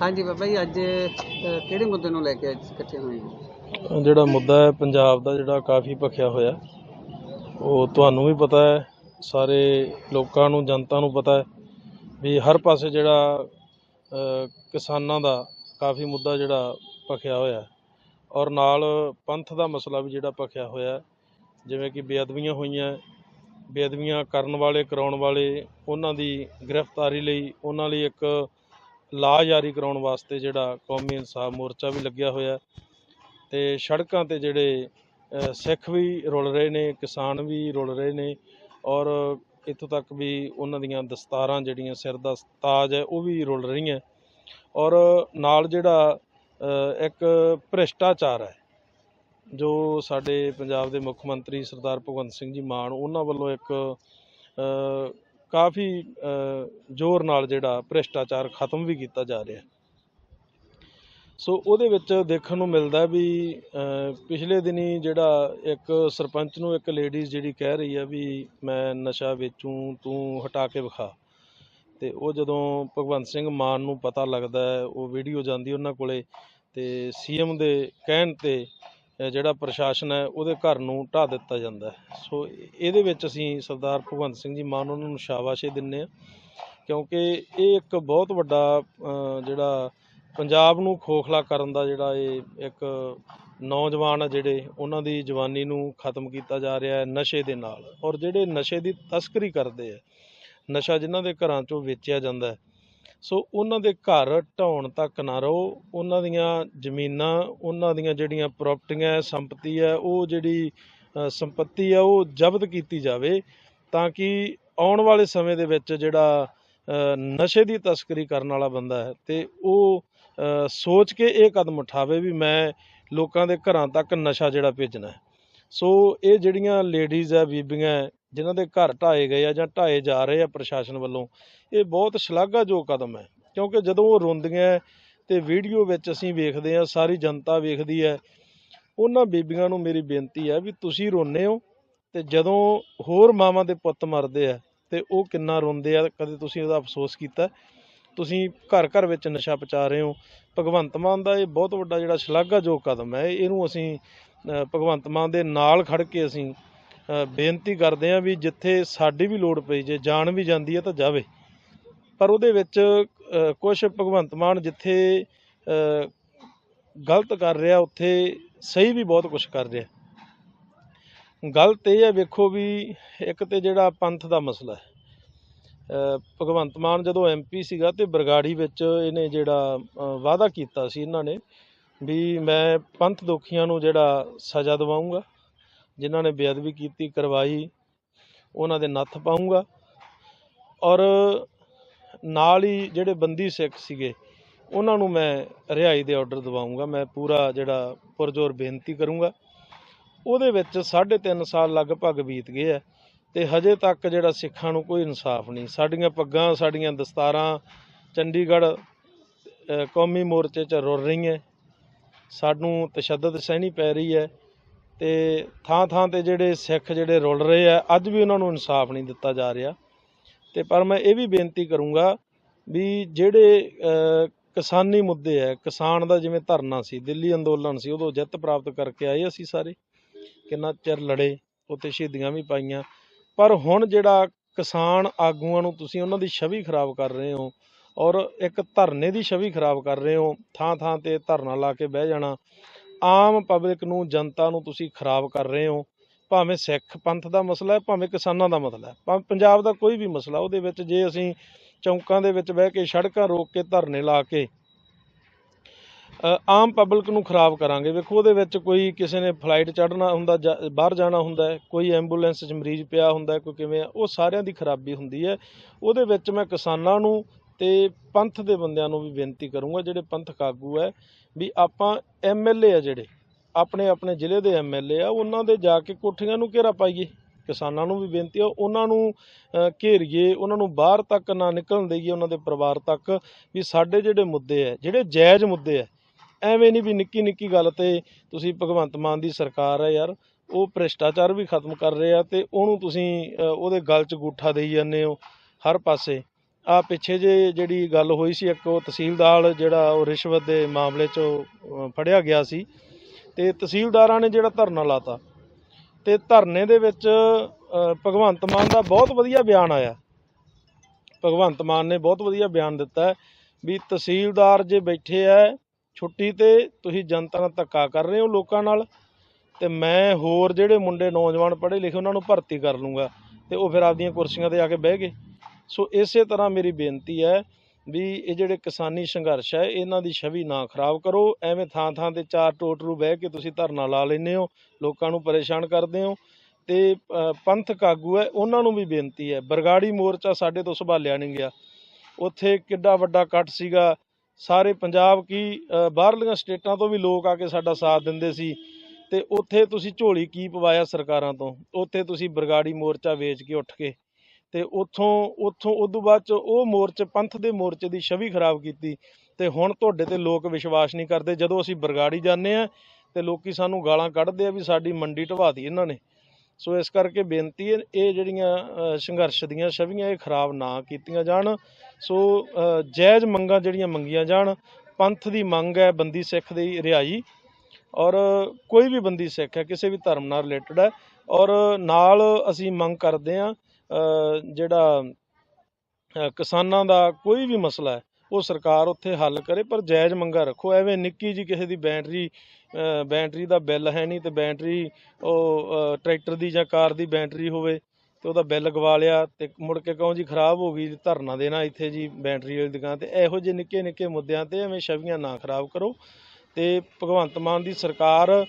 ਹਾਂਜੀ ਬਾਬਾ ਜੀ ਅੱਜ ਅ, ਕਿਹੜੇ ਮੁੱਦੇ ਨੂੰ ਲੈ ਕੇ ਅੱਜ ਇਕੱਠੇ ਹੋਏ ਹੋ ਜਿਹੜਾ ਮੁੱਦਾ ਹੈ ਪੰਜਾਬ ਦਾ ਜਿਹੜਾ ਕਾਫੀ ਭਖਿਆ ਹੋਇਆ ਉਹ ਤੁਹਾਨੂੰ ਵੀ ਪਤਾ ਹੈ ਸਾਰੇ ਲੋਕਾਂ ਨੂੰ ਜਨਤਾ ਨੂੰ ਪਤਾ ਹੈ ਵੀ ਹਰ ਪਾਸੇ ਜਿਹੜਾ ਅ, ਕਿਸਾਨਾਂ ਦਾ ਕਾਫੀ ਮੁੱਦਾ ਜਿਹੜਾ ਭਖਿਆ ਹੋਇਆ ਹੈ। ਔਰ ਨਾਲ ਪੰਥ ਦਾ ਮਸਲਾ ਵੀ ਜਿਹੜਾ ਭਖਿਆ ਹੋਇਆ ਹੈ। ਜਿਵੇਂ ਕਿ ਬੇਅਦਬੀਆਂ ਹੋਈਆਂ ਬੇਅਦਬੀਆਂ ਕਰਨ ਵਾਲੇ, ਕਰਾਉਣ ਵਾਲੇ, ਉਹਨਾਂ ਦੀ ਗ੍ਰਿਫਤਾਰੀ ਲਈ ਉਹਨਾਂ ਲਈ ਇੱਕ ਲਾ ਜਾਰੀ ਕਰਾਉਣ ਵਾਸਤੇ ਜਿਹੜਾ ਕੌਮੀ ਇਨਸਾਫ ਮੋਰਚਾ ਵੀ ਲੱਗਿਆ ਹੋਇਆ ਹੈ। ਤੇ ਸੜਕਾਂ ਤੇ ਜਿਹੜੇ ਸਿੱਖ ਵੀ ਰੁਲ ਰਹੇ ਨੇ, ਕਿਸਾਨ ਵੀ ਰੁਲ ਰਹੇ ਨੇ ਔਰ ਇੱਥੋਂ ਤੱਕ ਵੀ ਉਹਨਾਂ ਦੀਆਂ ਦਸਤਾਰਾਂ ਜਿਹੜੀਆਂ ਸਿਰ ਦਾ ਤਾਜ ਹੈ, ਉਹ ਵੀ ਰੁਲ ਰਹੀਆਂ ਔਰ ਨਾਲ ਜਿਹੜਾ ਇੱਕ ਭ੍ਰਿਸ਼ਟਾਚਾਰ ਹੈ ਜੋ ਸਾਡੇ ਪੰਜਾਬ ਦੇ ਮੁੱਖ ਮੰਤਰੀ ਸਰਦਾਰ ਭਗਵੰਤ ਸਿੰਘ ਜੀ ਮਾਨ, ਉਹਨਾਂ ਵੱਲੋਂ ਇੱਕ ਕਾਫੀ ਜ਼ੋਰ ਨਾਲ ਜਿਹੜਾ ਭ੍ਰਿਸ਼ਟਾਚਾਰ ਖਤਮ ਵੀ ਕੀਤਾ ਜਾ ਰਿਹਾ ਸੋ ਉਹਦੇ ਵਿੱਚ ਦੇਖਣ ਨੂੰ ਮਿਲਦਾ ਵੀ ਪਿਛਲੇ ਦਿਨੀ ਜਿਹੜਾ ਇੱਕ ਸਰਪੰਚ ਨੂੰ ਇੱਕ ਲੇਡੀਜ਼ ਜਿਹੜੀ ਕਹਿ ਰਹੀ ਆ ਵੀ ਮੈਂ ਨਸ਼ਾ ਵੇਚੂੰ, ਤੂੰ ਹਟਾ ਕੇ ਵਿਖਾ। ਤੇ ਉਹ ਜਦੋਂ ਭਗਵੰਤ ਸਿੰਘ ਮਾਨ ਨੂੰ ਪਤਾ ਲੱਗਦਾ ਉਹ ਵੀਡੀਓ ਜਾਂਦੀ ਉਹਨਾਂ ਕੋਲੇ ਤੇ ਸੀਐਮ ਦੇ ਕਹਿਣ ਤੇ ਜਿਹੜਾ ਪ੍ਰਸ਼ਾਸਨ ਹੈ, ਉਹਦੇ ਘਰ ਨੂੰ ਢਾਹ ਦਿੱਤਾ ਜਾਂਦਾ ਸੋ ਇਹਦੇ ਵਿੱਚ ਅਸੀਂ ਸਰਦਾਰ ਭਗਵੰਤ ਸਿੰਘ ਜੀ ਮਾਨ ਉਹਨਾਂ ਨੂੰ ਸ਼ਾਬਾਸ਼ੇ ਦਿੰਨੇ ਆ ਕਿਉਂਕਿ ਇਹ ਇੱਕ ਬਹੁਤ ਵੱਡਾ ਜਿਹੜਾ ਪੰਜਾਬ ਨੂੰ ਖੋਖਲਾ ਕਰਨ ਦਾ ਜਿਹੜਾ ਇਹ ਇੱਕ ਨੌਜਵਾਨ ਆ ਜਿਹੜੇ, ਉਹਨਾਂ ਦੀ ਜਵਾਨੀ ਨੂੰ ਖਤਮ ਕੀਤਾ ਜਾ ਰਿਹਾ ਹੈ ਨਸ਼ੇ ਦੇ ਨਾਲ। ਔਰ ਜਿਹੜੇ ਨਸ਼ੇ ਦੀ ਤਸਕਰੀ ਕਰਦੇ ਆ, ਨਸ਼ਾ ਜਿਨ੍ਹਾਂ ਦੇ ਘਰਾਂ ਚੋਂ ਵੇਚਿਆ ਜਾਂਦਾ ਹੈ ਸੋ ਉਹਨਾਂ ਦੇ ਘਰ ਢਾਉਣ ਤੱਕ ਨਾ ਰਹੋ। ਉਹਨਾਂ ਦੀਆਂ ਜ਼ਮੀਨਾਂ ਉਹਨਾਂ ਦੀਆਂ ਜਿਹੜੀਆਂ ਪ੍ਰਾਪਰਟੀਆਂ ਸੰਪਤੀ ਹੈ ਉਹ ਜਿਹੜੀ ਸੰਪਤੀ ਹੈ ਉਹ ਜ਼ਬਤ ਕੀਤੀ ਜਾਵੇ ਤਾਂ ਕਿ ਆਉਣ ਵਾਲੇ ਸਮੇਂ ਦੇ ਵਿੱਚ ਜਿਹੜਾ ਨਸ਼ੇ ਦੀ ਤਸਕਰੀ ਕਰਨ ਵਾਲਾ ਬੰਦਾ ਹੈ ਤੇ ਉਹ ਸੋਚ ਕੇ ਇਹ ਕਦਮ ਉਠਾਵੇ ਵੀ ਮੈਂ ਲੋਕਾਂ ਦੇ ਘਰਾਂ ਤੱਕ ਨਸ਼ਾ ਜਿਹੜਾ ਭੇਜਣਾ ਸੋ ਇਹ ਜਿਹੜੀਆਂ ਲੇਡੀਜ਼ ਆ ਬੀਬੀਆਂ ਹੈ, ਜਿਨ੍ਹਾਂ ਦੇ ਘਰ ਢਾਏ ਗਏ ਆ ਜਾਂ ਢਾਏ ਜਾ ਰਹੇ ਆ ਪ੍ਰਸ਼ਾਸਨ ਵੱਲੋਂ, ਇਹ ਬਹੁਤ ਸ਼ਲਾਘਾਯੋਗ ਕਦਮ ਹੈ। ਕਿਉਂਕਿ ਜਦੋਂ ਉਹ ਰੋਂਦੀਆਂ ਹੈ ਤੇ ਵੀਡੀਓ ਵਿੱਚ ਅਸੀਂ ਵੇਖਦੇ ਆ ਸਾਰੀ ਜਨਤਾ ਵੇਖਦੀ ਹੈ, ਉਹਨਾਂ ਬੀਬੀਆਂ ਨੂੰ ਮੇਰੀ ਬੇਨਤੀ ਹੈ ਵੀ ਤੁਸੀਂ ਰੋਨੇ ਹੋ ਤੇ ਜਦੋਂ ਹੋਰ ਮਾਵਾਂ ਦੇ ਪੁੱਤ ਮਰਦੇ ਆ ਤੇ ਉਹ ਕਿੰਨਾ ਰੋਂਦੇ ਆ, ਕਦੇ ਤੁਸੀਂ ਉਹਦਾ ਅਫਸੋਸ ਕੀਤਾ? ਤੁਸੀਂ ਘਰ ਘਰ ਵਿੱਚ ਨਸ਼ਾ ਪਚਾ ਰਹੇ ਹੋ। ਭਗਵੰਤ ਮਾਨ ਦਾ ਇਹ ਬਹੁਤ ਵੱਡਾ ਜਿਹੜਾ ਸ਼ਲਾਘਾਯੋਗ ਕਦਮ ਹੈ, ਇਹਨੂੰ ਅਸੀਂ ਭਗਵੰਤ ਮਾਨ ਦੇ ਨਾਲ ਖੜ ਕੇ ਅਸੀਂ ਬੇਨਤੀ ਕਰਦੇ ਹਾਂ ਵੀ ਜਿੱਥੇ ਸਾਡੀ ਵੀ ਲੋੜ ਪਈ, ਜੇ ਜਾਣ ਵੀ ਜਾਂਦੀ ਹੈ ਤਾਂ ਜਾਵੇ। ਪਰ ਉਹਦੇ ਵਿੱਚ ਕੁਝ ਭਗਵੰਤ ਮਾਨ ਜਿੱਥੇ ਗਲਤ ਕਰ ਰਿਹਾ, ਉੱਥੇ ਸਹੀ ਵੀ ਬਹੁਤ ਕੁਝ ਕਰ ਰਿਹਾ। ਗਲਤ ਇਹ ਹੈ, ਵੇਖੋ ਵੀ ਇੱਕ ਤੇ ਜਿਹੜਾ ਪੰਥ ਦਾ ਮਸਲਾ ਹੈ। ਭਗਵੰਤ ਮਾਨ ਜਦੋਂ ਐਮਪੀ ਸੀਗਾ ਤੇ ਬਰਗਾੜੀ ਵਿੱਚ ਇਹਨੇ ਜਿਹੜਾ ਵਾਅਦਾ ਕੀਤਾ ਸੀ ਇਹਨਾਂ ਨੇ ਵੀ ਮੈਂ ਪੰਥ ਦੁਖੀਆਂ ਨੂੰ ਜਿਹੜਾ ਸਜ਼ਾ ਦਿਵਾਉਂਗਾ ਜਿਨ੍ਹਾਂ ਨੇ ਬੇਅਦਬੀ ਕੀਤੀ, ਕਰਵਾਈ, ਉਹਨਾਂ ਦੇ ਨੱਥ ਪਾਉਂਗਾ। ਔਰ ਨਾਲ ਹੀ ਜਿਹੜੇ ਬੰਦੀ ਸਿੱਖ ਸੀਗੇ, ਉਹਨਾਂ ਨੂੰ ਮੈਂ ਰਿਹਾਈ ਦੇ ਆਰਡਰ ਦਿਵਾਉਂਗਾ। ਮੈਂ ਪੂਰਾ ਜਿਹੜਾ ਪੁਰਜ਼ੋਰ ਬੇਨਤੀ ਕਰੂੰਗਾ। ਉਹਦੇ ਵਿੱਚ 3.5 ਸਾਲ ਲਗਭਗ ਬੀਤ ਗਏ ਆ ਤੇ ਹਜੇ ਤੱਕ ਜਿਹੜਾ ਸਿੱਖਾਂ ਨੂੰ ਕੋਈ ਇਨਸਾਫ ਨਹੀਂ। ਸਾਡੀਆਂ ਪੱਗਾਂ, ਸਾਡੀਆਂ ਦਸਤਾਰਾਂ ਚੰਡੀਗੜ੍ਹ ਕੌਮੀ ਮੋਰਚੇ 'ਚ ਰੁਲ ਰਹੀਆਂ। ਸਾਨੂੰ ਤਸ਼ੱਦਦ ਸਹਿਣੀ ਪੈ ਰਹੀ ਹੈ। ਤੇ ਥਾਂ ਥਾਂ ਤੇ ਜਿਹੜੇ ਸਿੱਖ ਜਿਹੜੇ ਰੁਲ ਰਹੇ ਆ, ਅੱਜ ਵੀ ਉਹਨਾਂ ਨੂੰ ਇਨਸਾਫ ਨਹੀਂ ਦਿੱਤਾ ਜਾ ਰਿਹਾ। ਤੇ ਪਰ ਮੈਂ ਇਹ ਵੀ ਬੇਨਤੀ ਕਰੂੰਗਾ ਵੀ ਜਿਹੜੇ ਕਿਸਾਨੀ ਮੁੱਦੇ ਹੈ ਕਿਸਾਨ ਦਾ ਜਿਵੇਂ ਧਰਨਾ ਸੀ, ਦਿੱਲੀ ਅੰਦੋਲਨ ਸੀ, ਉਦੋਂ ਜਿੱਤ ਪ੍ਰਾਪਤ ਕਰਕੇ ਆਏ ਅਸੀਂ ਸਾਰੇ। ਕਿੰਨਾ ਚਿਰ ਲੜੇ, ਉੱਥੇ ਸ਼ਹੀਦੀਆਂ ਵੀ ਪਾਈਆਂ। ਪਰ ਹੁਣ ਜਿਹੜਾ ਕਿਸਾਨ ਆਗੂਆਂ ਨੂੰ ਤੁਸੀਂ ਉਹਨਾਂ ਦੀ ਛਵੀ ਖਰਾਬ ਕਰ ਰਹੇ ਹੋ ਔਰ ਇੱਕ ਧਰਨੇ ਦੀ ਛਵੀ ਖਰਾਬ ਕਰ ਰਹੇ ਹੋ, ਥਾਂ ਥਾਂ ਤੇ ਧਰਨਾ ਲਾ ਕੇ ਬਹਿ ਜਾਣਾ ਆਮ ਪਬਲਿਕ ਨੂੰ ਜਨਤਾ ਨੂੰ ਤੁਸੀਂ ਖਰਾਬ ਕਰ ਰਹੇ ਹੋ। ਭਾਵੇਂ ਸਿੱਖ ਪੰਥ ਦਾ ਮਸਲਾ ਹੈ ਭਾਵੇਂ ਕਿਸਾਨਾਂ ਦਾ ਮਸਲਾ ਹੈ। ਭਾਵੇਂ ਪੰਜਾਬ ਦਾ ਕੋਈ ਵੀ ਮਸਲਾ ਉਹਦੇ ਵਿੱਚ ਜੇ ਅਸੀਂ ਚੌਂਕਾਂ ਦੇ ਵਿੱਚ ਬਹਿ ਕੇ ਸੜਕਾਂ ਰੋਕ ਕੇ ਧਰਨੇ ਲਾ ਕੇ ਆਮ ਪਬਲਿਕ ਨੂੰ ਖਰਾਬ ਕਰਾਂਗੇ। ਵੇਖੋ ਉਹਦੇ ਵਿੱਚ ਕੋਈ ਕਿਸੇ ਨੇ ਫਲਾਈਟ ਚੜ੍ਹਨਾ ਹੁੰਦਾ ਬਾਹਰ ਜਾਣਾ ਹੁੰਦਾ ਕੋਈ ਐਂਬੂਲੈਂਸ 'ਚ ਮਰੀਜ਼ ਪਿਆ ਹੁੰਦਾ ਕੋਈ ਕਿਵੇਂ ਆ, ਉਹ ਸਾਰਿਆਂ ਦੀ ਖਰਾਬੀ ਹੁੰਦੀ ਹੈ। ਉਹਦੇ ਵਿੱਚ ਮੈਂ ਕਿਸਾਨਾਂ ਨੂੰ ਤੇ ਪੰਥ ਦੇ ਬੰਦਿਆਂ ਨੂੰ ਵੀ ਬੇਨਤੀ ਕਰੂੰਗਾ ਜਿਹੜੇ ਪੰਥਕ ਆਗੂ ਹੈ ਵੀ ਆਪਾਂ ਐਮਐਲਏ ਆ ਜਿਹੜੇ, ਆਪਣੇ ਆਪਣੇ ਜ਼ਿਲ੍ਹੇ ਦੇ ਐਮਐਲਏ ਆ, ਉਹਨਾਂ ਦੇ ਜਾ ਕੇ ਕੋਠੀਆਂ ਨੂੰ ਘੇਰਾ ਪਾਈਏ। ਕਿਸਾਨਾਂ ਨੂੰ ਵੀ ਬੇਨਤੀ ਆ, ਉਹਨਾਂ ਨੂੰ ਘੇਰੀਏ, ਉਹਨਾਂ ਨੂੰ ਬਾਹਰ ਤੱਕ ਨਾ ਨਿਕਲਣ ਦੇਈਏ, ਉਹਨਾਂ ਦੇ ਪਰਿਵਾਰ ਤੱਕ, ਵੀ ਸਾਡੇ ਜਿਹੜੇ ਮੁੱਦੇ ਆ, ਜਿਹੜੇ ਜਾਇਜ਼ ਮੁੱਦੇ ਆ, ਐਵੇਂ ਨਹੀਂ ਵੀ ਨਿੱਕੀ ਨਿੱਕੀ ਗੱਲ ਤੇ ਤੁਸੀਂ ਭਗਵੰਤ ਮਾਨ ਦੀ ਸਰਕਾਰ ਹੈ ਯਾਰ, ਉਹ ਭ੍ਰਿਸ਼ਟਾਚਾਰ ਵੀ ਖਤਮ ਕਰ ਰਹੇ ਆ ਤੇ ਉਹਨੂੰ ਤੁਸੀਂ ਉਹਦੇ ਗਲ 'ਚ ਗੂਠਾ ਦੇਈ ਜਾਂਦੇ ਹੋ, ਹਰ ਪਾਸੇ। ਆ ਪਿੱਛੇ ਜੇ ਜਿਹੜੀ ਗੱਲ ਹੋਈ ਸੀ, ਇੱਕ ਉਹ ਤਹਿਸੀਲਦਾਰ ਜਿਹੜਾ ਉਹ ਰਿਸ਼ਵਤ ਦੇ ਮਾਮਲੇ 'ਚ ਫੜਿਆ ਗਿਆ ਸੀ ਤੇ ਤਹਿਸੀਲਦਾਰਾਂ ਨੇ ਜਿਹੜਾ ਧਰਨਾ ਲਾਤਾ ਤੇ ਧਰਨੇ ਦੇ ਵਿੱਚ ਭਗਵੰਤ ਮਾਨ ਦਾ ਬਹੁਤ ਵਧੀਆ ਬਿਆਨ ਆਇਆ। ਭਗਵੰਤ ਮਾਨ ਨੇ ਬਹੁਤ ਵਧੀਆ ਬਿਆਨ ਦਿੱਤਾ ਵੀ ਤਹਿਸੀਲਦਾਰ ਜੇ ਬੈਠੇ ਐ, ਛੁੱਟੀ ਤੇ ਤੁਸੀਂ ਜਨਤਾ ਨਾਲ ਧੱਕਾ ਕਰ ਰਹੇ ਹੋ ਲੋਕਾਂ ਨਾਲ ਤੇ ਮੈਂ ਹੋਰ ਜਿਹੜੇ ਮੁੰਡੇ ਨੌਜਵਾਨ ਪੜ੍ਹੇ ਲਿਖੇ, ਉਹਨਾਂ ਨੂੰ ਭਰਤੀ ਕਰ ਲੂੰਗਾ ਤੇ ਉਹ ਫਿਰ ਆਪਦੀਆਂ ਕੁਰਸੀਆਂ ਤੇ ਆ ਕੇ ਬਹਿ ਗਏ। ਸੋ ਇਸੇ ਤਰ੍ਹਾਂ ਮੇਰੀ ਬੇਨਤੀ ਹੈ ਵੀ ਇਹ ਜਿਹੜੇ ਕਿਸਾਨੀ ਸੰਘਰਸ਼ ਹੈ, ਇਹਨਾਂ ਦੀ ਛਵੀ ਨਾ ਖਰਾਬ ਕਰੋ, ਐਵੇਂ ਥਾਂ ਥਾਂ ਤੇ ਚਾਰ ਟੋਟਰੂ ਬਹਿ ਕੇ ਤੁਸੀਂ ਧਰਨਾ ਲਾ ਲੈਂਦੇ ਹੋ, ਲੋਕਾਂ ਨੂੰ ਪਰੇਸ਼ਾਨ ਕਰਦੇ ਹੋ ਤੇ ਪੰਥਕ ਆਗੂ ਹੈ, ਉਹਨਾਂ ਨੂੰ ਵੀ ਬੇਨਤੀ ਹੈ, ਬਰਗਾੜੀ ਮੋਰਚਾ ਸਾਡੇ ਤੋਂ ਸੰਭਾਲਿਆ ਨਹੀਂ ਗਿਆ। ਉੱਥੇ ਕਿੱਡਾ ਵੱਡਾ ਇਕੱਠ ਸੀਗਾ, ਸਾਰੇ ਪੰਜਾਬ ਕੀ ਬਾਹਰਲੀਆਂ ਸਟੇਟਾਂ ਤੋਂ ਵੀ ਲੋਕ ਆ ਕੇ ਸਾਡਾ ਸਾਥ ਦਿੰਦੇ ਸੀ ਤੇ ਉੱਥੇ ਤੁਸੀਂ ਝੋਲੀ ਕੀ ਪਵਾਇਆ ਸਰਕਾਰਾਂ ਤੋਂ? ਉੱਥੇ ਤੁਸੀਂ ਬਰਗਾੜੀ ਮੋਰਚਾ ਵੇਚ ਕੇ ਉੱਠ ਕੇ ਤੇ ਉੱਥੋਂ ਉੱਥੋਂ ਉਦੋਂ ਬਾਅਦ ਚ ਉਹ ਮੋਰਚੇ, ਪੰਥ ਦੇ ਮੋਰਚੇ ਦੀ ਛਵੀ ਖਰਾਬ ਕੀਤੀ ਤੇ ਹੁਣ ਤੁਹਾਡੇ ਤੇ ਲੋਕ ਵਿਸ਼ਵਾਸ ਨਹੀਂ ਕਰਦੇ। ਜਦੋਂ ਅਸੀਂ ਬਰਗਾੜੀ ਜਾਂਦੇ ਆ ਤੇ ਲੋਕੀ ਸਾਨੂੰ ਗਾਲਾਂ ਕੱਢਦੇ ਆ ਵੀ ਸਾਡੀ ਮੰਡੀ ਢਵਾਤੀ ਇਹਨਾਂ ਨੇ। ਸੋ ਇਸ ਕਰਕੇ ਬੇਨਤੀ ਹੈ, ਇਹ ਜਿਹੜੀਆਂ ਸੰਘਰਸ਼ ਦੀਆਂ ਛਵੀਆਂ ਇਹ ਖਰਾਬ ਨਾ ਕੀਤੀਆਂ ਜਾਣ। ਸੋ ਜਾਇਜ਼ ਮੰਗਾਂ ਜਿਹੜੀਆਂ ਮੰਗੀਆਂ ਜਾਣ, ਪੰਥ ਦੀ ਮੰਗ ਹੈ ਬੰਦੀ ਸਿੱਖ ਦੀ ਰਿਹਾਈ ਔਰ ਕੋਈ ਵੀ ਬੰਦੀ ਸਿੱਖ ਹੈ, ਕਿਸੇ ਵੀ ਧਰਮ ਨਾਲ ਰਿਲੇਟਡ ਹੈ ਔਰ ਨਾਲ ਅਸੀਂ ਮੰਗ ਕਰਦੇ ਹਾਂ ਜਿਹੜਾ ਕਿਸਾਨਾਂ ਦਾ ਕੋਈ ਵੀ ਮਸਲਾ ਹੈ ਉਹ ਸਰਕਾਰ ਉੱਥੇ ਹੱਲ ਕਰੇ ਪਰ ਜਾਇਜ਼ ਮੰਗਾਂ ਰੱਖੋ। ਐਵੇਂ ਨਿੱਕੀ ਜੀ ਕਿਸੇ ਦੀ ਬੈਟਰੀ ਅ, ਬੈਟਰੀ ਦਾ ਬਿੱਲ ਹੈ ਨਹੀਂ ਤੇ ਬੈਟਰੀ ਉਹ ਟਰੈਕਟਰ ਦੀ ਜਾਂ ਕਾਰ ਦੀ ਬੈਟਰੀ ਹੋਵੇ ਤੇ ਉਹਦਾ ਬਿੱਲ ਗਵਾ ਲਿਆ ਤੇ ਮੁੜ ਕੇ ਕਹੋ ਜੀ ਖਰਾਬ ਹੋ ਗਈ ਧਰਨਾ ਦੇਣਾ ਇੱਥੇ ਜੀ ਬੈਟਰੀ ਵਾਲੀ ਦੁਕਾਨ ਤੇ। ਇਹੋ ਜਿਹੇ ਨਿੱਕੇ ਨਿੱਕੇ ਮੁੱਦਿਆਂ ਤੇ ਐਵੇਂ ਛਵੀਆਂ ਨਾ ਖਰਾਬ ਕਰੋ ਤੇ ਭਗਵੰਤ ਮਾਨ ਦੀ ਸਰਕਾਰ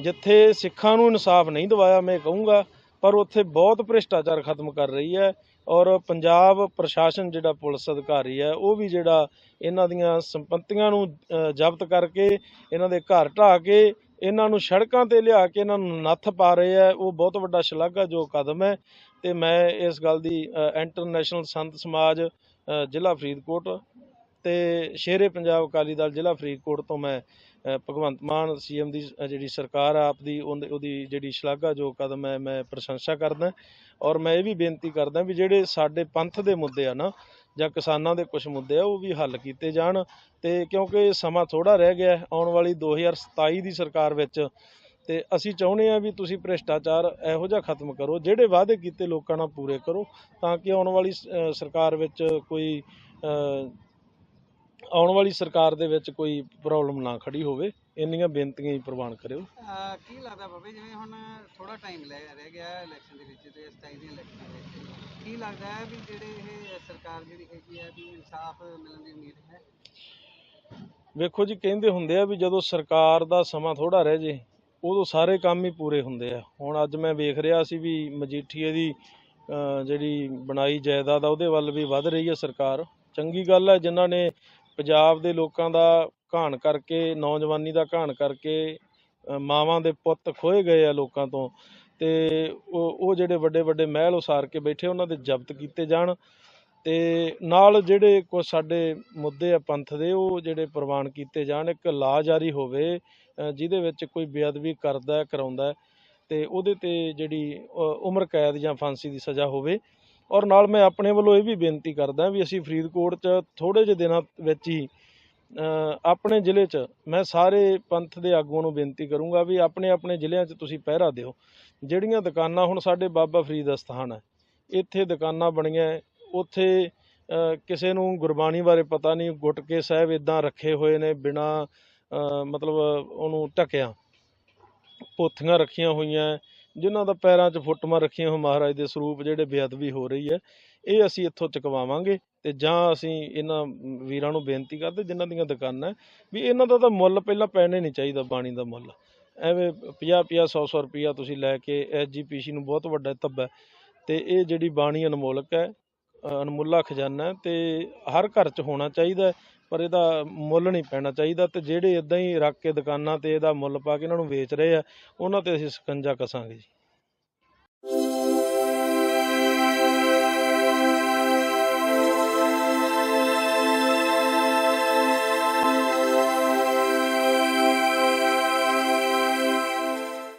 ਜਿੱਥੇ ਸਿੱਖਾਂ ਨੂੰ ਇਨਸਾਫ ਨਹੀਂ ਦਿਵਾਇਆ ਮੈਂ ਕਹੂੰਗਾ ਪਰ ਉੱਥੇ ਬਹੁਤ ਭ੍ਰਿਸ਼ਟਾਚਾਰ ਖਤਮ ਕਰ ਰਹੀ ਹੈ ਔਰ ਪੰਜਾਬ ਪ੍ਰਸ਼ਾਸਨ ਜਿਹੜਾ ਪੁਲਿਸ ਅਧਿਕਾਰੀ ਹੈ, ਉਹ ਵੀ ਜਿਹੜਾ ਇਹਨਾਂ ਦੀਆਂ ਸੰਪਤੀਆਂ ਨੂੰ ਜ਼ਬਤ ਕਰਕੇ ਇਹਨਾਂ ਦੇ ਘਰ ਢਾਹ ਕੇ ਇਹਨਾਂ ਨੂੰ ਸੜਕਾਂ ਤੇ ਲਿਆ ਕੇ ਇਹਨਾਂ ਨੂੰ ਨੱਥ ਪਾ ਰਹੇ ਆ ਉਹ ਬਹੁਤ ਵੱਡਾ ਸ਼ਲਾਘਾਯੋਗ ਕਦਮ ਹੈ ਤੇ ਮੈਂ ਇਸ ਗੱਲ ਦੀ ਇੰਟਰਨੈਸ਼ਨਲ ਸੰਤ ਸਮਾਜ ਜ਼ਿਲ੍ਹਾ ਫਰੀਦਕੋਟ ਤੇ ਸ਼ੇਰੇ ਪੰਜਾਬ ਅਕਾਲੀ ਦਲ ਜ਼ਿਲ੍ਹਾ ਫਰੀਦਕੋਟ ਤੋਂ ਮੈਂ ਭਗਵੰਤ ਮਾਨ ਸੀਐਮ ਦੀ ਜਿਹੜੀ ਸਰਕਾਰ ਆ ਆਪਦੀ ਉਹਦੀ ਉਹਦੀ ਜਿਹੜੀ ਸ਼ਲਾਘਾਯੋਗ ਕਦਮ ਹੈ, ਮੈਂ ਪ੍ਰਸ਼ੰਸਾ ਕਰਦਾ ਔਰ ਮੈਂ ਇਹ ਵੀ ਬੇਨਤੀ ਕਰਦਾ ਵੀ ਜਿਹੜੇ ਸਾਡੇ ਪੰਥ ਦੇ ਮੁੱਦੇ ਆ ਨਾ, ਜਾਂ ਕਿਸਾਨਾਂ ਦੇ ਕੁਝ ਮੁੱਦੇ ਆ, ਉਹ ਵੀ ਹੱਲ ਕੀਤੇ ਜਾਣ। ਤੇ ਕਿਉਂਕਿ ਸਮਾਂ ਥੋੜਾ ਰਹਿ ਗਿਆ ਆਉਣ ਵਾਲੀ 2027 ਦੀ ਸਰਕਾਰ ਵਿੱਚ, ਤੇ ਅਸੀਂ ਚਾਹੁੰਦੇ ਆ ਵੀ ਤੁਸੀਂ ਭ੍ਰਿਸ਼ਟਾਚਾਰ ਇਹੋ ਜਿਹਾ ਖਤਮ ਕਰੋ, ਜਿਹੜੇ ਵਾਅਦੇ ਕੀਤੇ ਲੋਕਾਂ ਨਾਲ ਪੂਰੇ ਕਰੋ, ਤਾਂ ਕਿ ਆਉਣ ਵਾਲੀ ਸਰਕਾਰ ਵਿੱਚ ਕੋਈ ਆਉਣ ਵਾਲੀ ਸਰਕਾਰ ਦੇ ਵਿੱਚ ਕੋਈ ਪ੍ਰੋਬਲਮ ਨਾ ਖੜੀ ਹੋਵੇ ਇੰਨੀਆਂ ਬੇਨਤੀਆਂ ਹੀ ਪ੍ਰਵਾਨ ਕਰਿਓ। ਅਹ ਕੀ ਲੱਗਦਾ ਬਾਬੇ ਜਿਵੇਂ ਹੁਣ ਥੋੜਾ ਟਾਈਮ ਰਹਿ ਗਿਆ ਇਲੈਕਸ਼ਨ ਦੇ ਵਿੱਚ ਤੇ 27 ਦੀ ਇਲੈਕਸ਼ਨ ਦੇ ਵਿੱਚ ਕੀ ਲੱਗਦਾ ਹੈ ਵੀ ਜਿਹੜੇ ਇਹ ਸਰਕਾਰ ਜਿਹੜੀ ਹੈਗੀ ਹੈ ਵੀ ਇਨਸਾਫ ਮਿਲਣ ਦੀ ਉਮੀਦ ਹੈ? ਵੇਖੋ ਜੀ ਕਹਿੰਦੇ ਹੁੰਦੇ ਆ ਵੀ ਜਦੋਂ ਸਰਕਾਰ ਦਾ ਸਮਾਂ ਥੋੜਾ ਰਹਿ ਜੇ ਉਦੋਂ ਸਾਰੇ ਕੰਮ ਹੀ ਪੂਰੇ ਹੁੰਦੇ ਆ। ਹੁਣ ਅੱਜ ਮੈਂ ਵੇਖ ਰਿਹਾ ਸੀ ਵੀ ਮਜੀਠੀਏ ਦੀ ਅਹ, ਜਿਹੜੀ ਬਣਾਈ ਜਾਇਦਾਦ ਆ ਉਹਦੇ ਵੱਲ ਵੀ ਵੱਧ ਰਹੀ ਹੈ ਸਰਕਾਰ। ਚੰਗੀ ਗੱਲ ਹੈ ਜਿਨ੍ਹਾਂ ਨੇ ਪੰਜਾਬ ਦੇ ਲੋਕਾਂ ਦਾ ਘਾਣ ਕਰਕੇ, ਨੌਜਵਾਨੀ ਦਾ ਘਾਣ ਕਰਕੇ ਮਾਵਾਂ ਦੇ ਪੁੱਤ ਖੋਏ ਗਏ ਆ ਲੋਕਾਂ ਤੋਂ ਤੇ ਉਹ ਉਹ ਜਿਹੜੇ ਵੱਡੇ ਵੱਡੇ ਮਹਿਲ ਉਸਾਰ ਕੇ ਬੈਠੇ, ਉਹਨਾਂ ਦੇ ਜ਼ਬਤ ਕੀਤੇ ਜਾਣ ਤੇ ਨਾਲ ਜਿਹੜੇ ਕੁਝ ਸਾਡੇ ਮੁੱਦੇ ਆ ਪੰਥ ਦੇ, ਉਹ ਜਿਹੜੇ ਪ੍ਰਵਾਨ ਕੀਤੇ ਜਾਣ, ਇੱਕ ਲਾ ਜਾਰੀ ਹੋਵੇ ਜਿਹਦੇ ਵਿੱਚ ਕੋਈ ਬੇਅਦਬੀ ਕਰਦਾ, ਕਰਾਉਂਦਾ ਹੈ ਤੇ ਉਹਦੇ ਤੇ ਜਿਹੜੀ ਉਮਰ ਕੈਦ ਜਾਂ ਫਾਂਸੀ ਦੀ ਸਜ਼ਾ ਹੋਵੇ ਔਰ ਨਾਲ ਮੈਂ ਆਪਣੇ ਵੱਲੋਂ ਇਹ ਵੀ ਬੇਨਤੀ ਕਰਦਾ ਵੀ ਅਸੀਂ ਫਰੀਦਕੋਟ 'ਚ ਥੋੜੇ ਜਿਹੇ ਦਿਨਾਂ ਵਿੱਚ ਹੀ ਆਪਣੇ ਜ਼ਿਲ੍ਹੇ 'ਚ ਮੈਂ ਸਾਰੇ ਪੰਥ ਦੇ ਆਗੂਆਂ ਨੂੰ ਬੇਨਤੀ ਕਰੂੰਗਾ ਵੀ ਆਪਣੇ ਆਪਣੇ ਜ਼ਿਲ੍ਹਿਆਂ 'ਚ ਤੁਸੀਂ ਪਹਿਰਾ ਦਿਓ। ਜਿਹੜੀਆਂ ਦੁਕਾਨਾਂ ਹੁਣ ਸਾਡੇ ਬਾਬਾ ਫਰੀਦ ਅਸਥਾਨ ਹੈ, ਇੱਥੇ ਦੁਕਾਨਾਂ ਬਣੀਆਂ ਉੱਥੇ ਕਿਸੇ ਨੂੰ ਗੁਰਬਾਣੀ ਬਾਰੇ ਪਤਾ ਨਹੀਂ ਗੁਟਕੇ ਸਾਹਿਬ ਇਦਾਂ ਰੱਖੇ ਹੋਏ ਨੇ ਬਿਨਾ ਮਤਲਬ ਉਹਨੂੰ ਢਕਿਆ, ਪੋਥੀਆਂ ਰੱਖੀਆਂ ਹੋਈਆਂ ਜਿਨ੍ਹਾਂ ਦਾ ਪੈਰਾਂ 'ਚ ਫੁੱਟਮਾਂ ਰੱਖੀਆਂ ਹੋਈਆਂ ਮਹਾਰਾਜ ਦੇ ਸਰੂਪ ਜਿਹੜੇ ਬੇਅਦਬੀ ਹੋ ਰਹੀ ਹੈ, ਇਹ ਅਸੀਂ ਇੱਥੋਂ ਚੁਕਵਾਵਾਂਗੇ ਤੇ ਜਾਂ ਅਸੀਂ ਇਹਨਾਂ ਵੀਰਾਂ ਨੂੰ ਬੇਨਤੀ ਕਰਦੇ ਜਿਨ੍ਹਾਂ ਦੀਆਂ ਦੁਕਾਨਾਂ ਵੀ ਇਹਨਾਂ ਦਾ ਤਾਂ ਮੁੱਲ ਪਹਿਲਾਂ ਪੈਣੇ ਨਹੀਂ ਚਾਹੀਦਾ, ਬਾਣੀ ਦਾ ਮੁੱਲ। ਐਵੇਂ 50 50 100 100 ਰੁਪਈਆ ਤੁਸੀਂ ਲੈ ਕੇ ਐਸਜੀਪੀਸੀ ਨੂੰ ਬਹੁਤ ਵੱਡਾ ਧੱਬਾ ਹੈ ਤੇ ਇਹ ਜਿਹੜੀ ਬਾਣੀ ਅਨਮੋਲਕ ਹੈ ਅਣਮੁੱਲਾ ਖਜ਼ਾਨਾ ਹੈ ਤੇ ਹਰ ਘਰ 'ਚ ਹੋਣਾ ਚਾਹੀਦਾ ਪਰ ਇਹਦਾ ਮੁੱਲ ਨਹੀਂ ਪੈਣਾ ਚਾਹੀਦਾ ਤੇ ਜਿਹੜੇ ਇਦਾਂ ਹੀ ਰੱਖ ਕੇ ਦੁਕਾਨਾਂ ਤੇ ਇਹਦਾ ਮੁੱਲ ਪਾ ਕੇ ਇਹਨਾਂ ਨੂੰ ਵੇਚ ਰਹੇ ਆ, ਉਹਨਾਂ ਤੇ ਅਸੀਂ ਸਕੰਜਾ ਕਸਾਂਗੇ ਜੀ।